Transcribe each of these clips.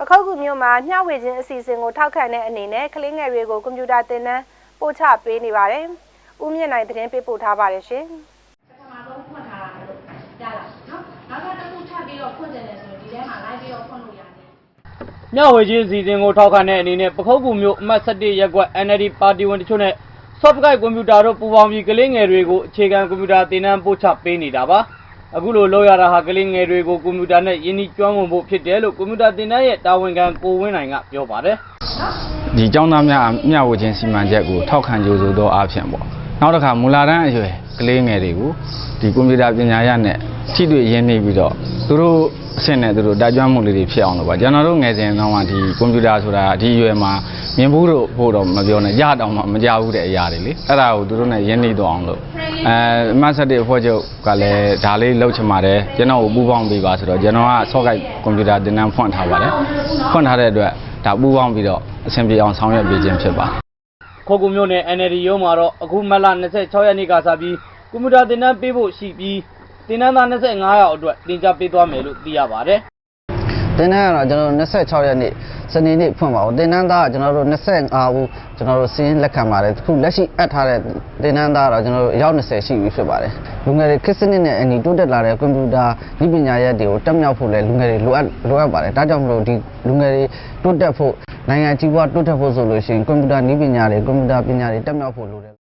ပခုတ်ကူမြို့မှာမျှဝေခြင်းအစီအစဉ်ကိုထောက်ခံတဲ့အနေနဲ့ကလေးငယ်တွေကိုကွန်ပျူတာသင်တန်းပို့ချပေးနေပါတယ်။ဦးမြင့်နိုင်သတင်းပေးပို့ထားပါတယ်ရှင်။ပထမဆုံးဖွင့်ထားတာလို့ရလာနော်နောက်ကတစ်ခုထပ်ပြီးတော့ဖွင့်တယ်လေဆိုရင်ဒီထဲမှာလိုက်ပြီးတော့ဖွင့်လို့ရတယ်မျှဝေခြင်းအစီအစဉ်ကိုထောက်ခံတဲ့အနေနဲ့ပခုတ်ကူမျိုးအမှတ်7ရပ်ကွက် NLD ပါတီဝင်တချို့နဲ့ Softguide ကွန်ပျူတာတို့ပူးပေါင်းပြီးကလေးငယ်တွေကိုအခြေခံကွန်ပျူတာသင်တန်းပို့ချပေးနေတာပါ အခုလိုလုပ်ရတာဟာကလေးငယ်တွေကိုကွန်ပျူတာနဲ့ယဉ်ဤကျွမ်းဝင်ဖို့ဖြစ်တယ်လို့ကွန်ပျူတာသင်တန်းရဲ့တာဝန်ခံကိုဝင်းနိုင်ကပြောပါတယ်ဒီကျောင်းသားများမျှဝေခြင်းစီမံချက်ကိုထောက်ခံကြိုဆိုသောအားဖြင့်ပေါ့နောက်တစ်ခါမူလာတန်းအရွယ်ကလေးငယ်တွေကိုဒီကွန်ပျူတာပညာရပ်နဲ့ထိတွေ့ရင်းနှီးပြီးတော့သူတို့အဆင့်နဲ့သူတို့တာကျွမ်းမှုလေးတွေဖြစ်အောင်လို့ပါကျွန်တော်တို့ငယ်စဉ်တော့ကဒီကွန်ပျူတာဆိုတာဒီအရွယ်မှာမြင်ဘူးလို့ဖို့တော့မပြောနဲ့ရတောင်မှမကြဘူးတဲ့အရာတွေလေအဲ့ဒါကိုသူတို့နဲ့ရင်းနှီးတော့အောင်လို့ အဲအမှတ်ဆက်တဲ့အဖွဲ့ချုပ်ကလည်းဒါလေးလှုပ်ချင်ပါတယ်ကျွန်တော်ကိုပူးပေါင်းပေးပါဆိုတော့ကျွန်တော်က socket ကွန်ပျူတာသင်တန်းဖွင့်ထားပါတယ်ဖွင့်ထားတဲ့အတွက်ဒါပူးပေါင်းပြီးတော့အဆင်ပြေအောင်ဆောင်ရွက်ပေးခြင်းဖြစ်ပါခုတ်ကူမျိုးနဲ့ NLD ရုံးမှာတော့အခုမတ်လ26ရက်နေ့ကစပြီးကွန်ပျူတာသင်တန်းပေးဖို့ရှိပြီးသင်တန်းသား25ရောက်အတွက်တင် जा ပေးသွားမယ်လို့သိရပါတယ် တင်တန်းကတော့ကျွန်တော်တို့26ရက်နေ့စနေနေ့ဖွင့်ပါဘူးတင်တန်းသားကကျွန်တော်တို့25ဦးကျွန်တော်တို့စီးရင်လက်ခံပါတယ်အခုလက်ရှိအပ်ထားတဲ့တင်တန်းသားကတော့ကျွန်တော်တို့အယောက်20ရှိပြီဖြစ်ပါတယ်လူငယ်တွေခစ်စနစ်နဲ့အညီတိုးတက်လာတဲ့ကွန်ပျူတာနည်းပညာရပ်တွေကိုတက်မြောက်ဖို့လဲလူငယ်တွေလိုအပ်လိုအပ်ပါတယ်ဒါကြောင့်မလို့ဒီလူငယ်တွေတိုးတက်ဖို့နိုင်ငံကြီးပွားတိုးတက်ဖို့ဆိုလို့ရှိရင်ကွန်ပျူတာနည်းပညာတွေကွန်ပျူတာပညာတွေတက်မြောက်ဖို့လိုတယ်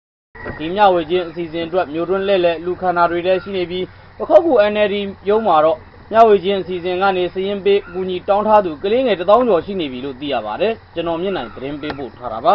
ဒီမျှဝေခြင်းအစီအစဉ်အတွက်မြို့တွင်းလက်လက်လူခန္ဓာတွေလည်းရှိနေပြီးပခုတ်ကူ NLD ရုံးမှာတော့ မျှဝေခြင်းအစီအစဉ်ကနေစရင်ပေးအကူအညီတောင်းထားသူကလေးငယ်1000ကျော်ရှိနေပြီလို့သိရပါတယ်ကျွန်တော်မြင့်နိုင်သတင်းပေးပို့ထားတာပါ